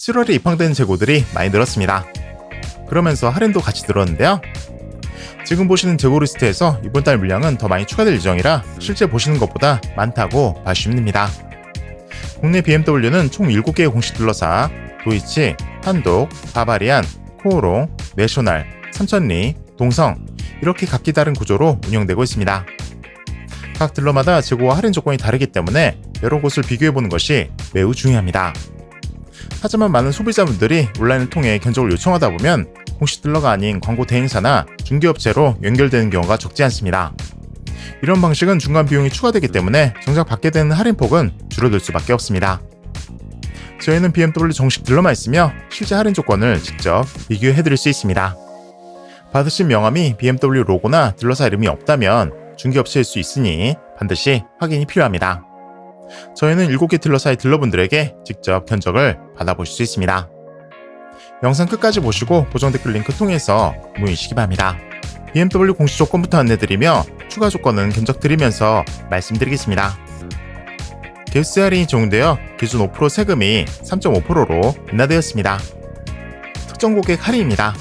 7월에 입항된 재고들이 많이 늘었습니다. 그러면서 할인도 같이 늘었는데요. 지금 보시는 재고 리스트에서 이번 달 물량은 더 많이 추가될 예정이라 실제 보시는 것보다 많다고 봐주시면 됩니다. 국내 BMW는 총 7개의 공식 딜러사, 도이치, 한독, 바바리안, 코오롱, 내셔널, 삼천리, 동성 이렇게 각기 다른 구조로 운영되고 있습니다. 각 딜러마다 재고와 할인 조건이 다르기 때문에 여러 곳을 비교해보는 것이 매우 중요합니다. 하지만 많은 소비자분들이 온라인을 통해 견적을 요청하다 보면 공식 딜러가 아닌 광고 대행사나 중개업체로 연결되는 경우가 적지 않습니다. 이런 방식은 중간 비용이 추가되기 때문에 정작 받게 되는 할인폭은 줄어들 수밖에 없습니다. 저희는 BMW 정식 딜러만 있으며 실제 할인 조건을 직접 비교해드릴 수 있습니다. 받으신 명함이 BMW 로고나 딜러사 이름이 없다면 중개업체일 수 있으니 반드시 확인이 필요합니다. 저희는 7개 딜러사의 딜러분들에게 직접 견적을 받아보실 수 있습니다. 영상 끝까지 보시고 보정 댓글 링크 통해서 문의시기 바랍니다. BMW 공식 조건부터 안내드리며 추가 조건은 견적 드리면서 말씀드리겠습니다. 개수 할인이 적용되어 기준 5% 세금이 3.5%로 인하되었습니다. 특정 고객 할인입니다.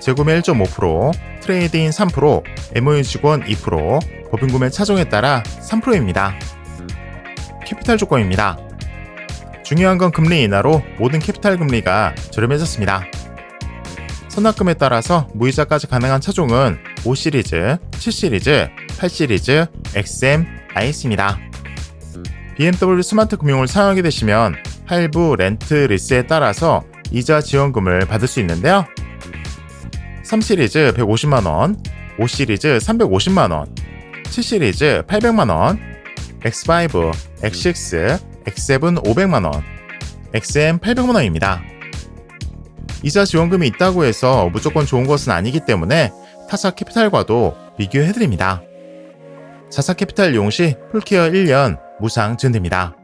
재구매 1.5%, 트레이드인 3%, MOU 직원 2%, 법인 구매 차종에 따라 3%입니다. 캐피탈 조건입니다. 중요한 건 금리 인하로 모든 캐피탈 금리가 저렴해졌습니다. 선납금에 따라서 무이자까지 가능한 차종은 5시리즈, 7시리즈, 8시리즈, XM, IS입니다. BMW 스마트 금융을 사용하게 되시면 할부, 렌트, 리스에 따라서 이자 지원금을 받을 수 있는데요. 3시리즈 150만원, 5시리즈 350만원, 7시리즈 800만원, X5, X6, X7 500만원, XM 800만원입니다. 이자 지원금이 있다고 해서 무조건 좋은 것은 아니기 때문에 타사 캐피탈과도 비교해드립니다. 자사 캐피탈 이용 시 풀케어 1년 무상 지원됩니다.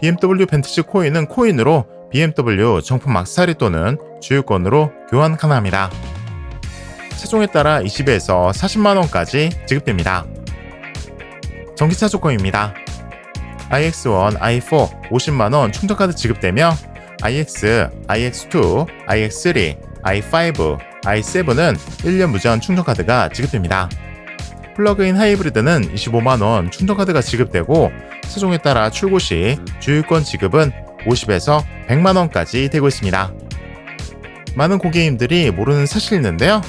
BMW 벤트지 코인은 코인으로 BMW 정품 막사리 또는 주유권으로 교환 가능합니다. 차종에 따라 20에서 40만원까지 지급됩니다. 전기차 조건입니다. iX1, i4 50만원 충전카드 지급되며 iX, iX2, iX3, i5, i7은 1년 무제한 충전카드가 지급됩니다. 플러그인 하이브리드는 25만원 충전카드가 지급되고 차종에 따라 출고 시 주유권 지급은 50에서 100만원까지 되고 있습니다. 많은 고객님들이 모르는 사실이 있는데요.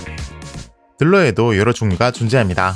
딜러에도 여러 종류가 존재합니다.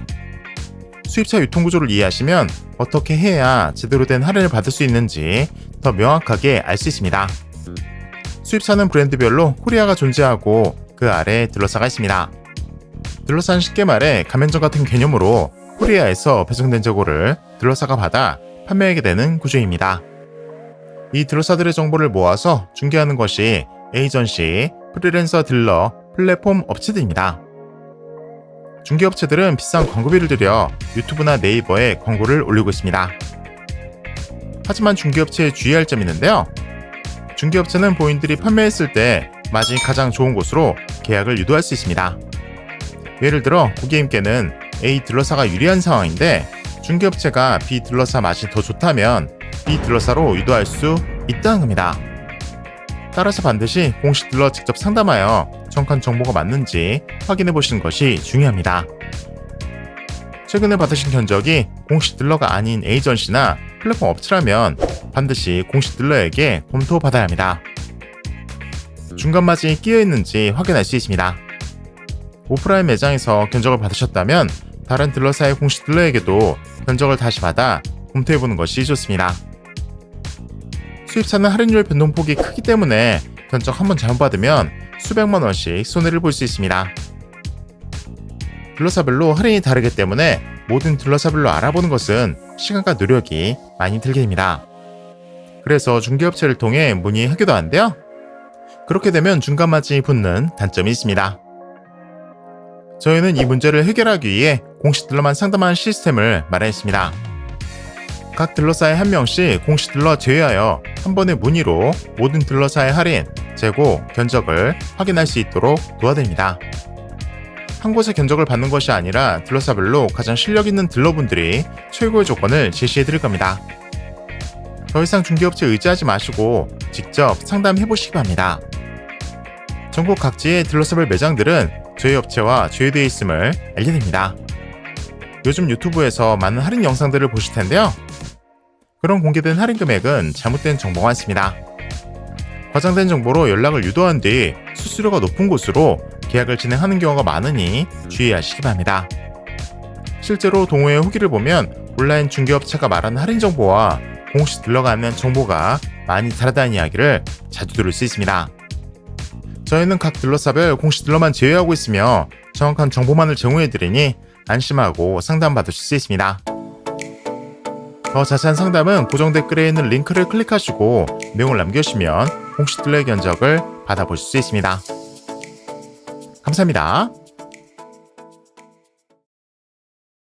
수입차 유통 구조를 이해하시면 어떻게 해야 제대로 된 할인을 받을 수 있는지 더 명확하게 알 수 있습니다. 수입차는 브랜드별로 코리아가 존재하고 그 아래 딜러사가 있습니다. 딜러사는 쉽게 말해 가맹점 같은 개념으로 코리아에서 배송된 재고를 딜러사가 받아 판매하게 되는 구조입니다. 이 딜러사들의 정보를 모아서 중개하는 것이 에이전시, 프리랜서 딜러, 플랫폼 업체들입니다. 중개업체들은 비싼 광고비를 들여 유튜브나 네이버에 광고를 올리고 있습니다. 하지만 중개업체에 주의할 점이 있는데요. 중개업체는 본인들이 판매했을 때 마진이 가장 좋은 곳으로 계약을 유도할 수 있습니다. 예를 들어 고객님께는 A 딜러사가 유리한 상황인데 중개업체가 B 딜러사 맛이 더 좋다면 B 딜러사로 유도할 수 있다는 겁니다. 따라서 반드시 공식 딜러 직접 상담하여 정확한 정보가 맞는지 확인해 보시는 것이 중요합니다. 최근에 받으신 견적이 공식 딜러가 아닌 에이전시나 플랫폼 업체라면 반드시 공식 딜러에게 검토받아야 합니다. 중간 마진이 끼어 있는지 확인할 수 있습니다. 오프라인 매장에서 견적을 받으셨다면 다른 딜러사의 공식 딜러에게도 견적을 다시 받아 검토해보는 것이 좋습니다. 수입차는 할인율 변동폭이 크기 때문에 견적 한번 잘못 받으면 수백만 원씩 손해를 볼 수 있습니다. 딜러사별로 할인이 다르기 때문에 모든 딜러사별로 알아보는 것은 시간과 노력이 많이 들게 됩니다. 그래서 중개업체를 통해 문의하기도 한데요. 그렇게 되면 중간 마진이 붙는 단점이 있습니다. 저희는 이 문제를 해결하기 위해 공시딜러만 상담하는 시스템을 마련했습니다. 각 딜러사의 한 명씩 공시딜러 제외하여 한 번의 문의로 모든 딜러사의 할인, 재고, 견적을 확인할 수 있도록 도와드립니다. 한 곳의 견적을 받는 것이 아니라 딜러사별로 가장 실력 있는 딜러분들이 최고의 조건을 제시해 드릴 겁니다. 더 이상 중개업체 의지하지 마시고 직접 상담해 보시기 바랍니다. 전국 각지의 딜러사별 매장들은 저희 업체와 조회되어 있음을 알려드립니다. 요즘 유튜브에서 많은 할인 영상들을 보실 텐데요. 그런 공개된 할인 금액은 잘못된 정보가 많습니다. 과장된 정보로 연락을 유도한 뒤 수수료가 높은 곳으로 계약을 진행하는 경우가 많으니 주의하시기 바랍니다. 실제로 동호회 후기를 보면 온라인 중개업체가 말하는 할인 정보와 공식 들러가는 정보가 많이 다르다는 이야기를 자주 들을 수 있습니다. 저희는 각 딜러사별 공식 딜러만 제외하고 있으며 정확한 정보만을 제공해드리니 안심하고 상담받으실 수 있습니다. 더 자세한 상담은 고정 댓글에 있는 링크를 클릭하시고 내용을 남겨주시면 딜러의 견적을 받아보실 수 있습니다. 감사합니다.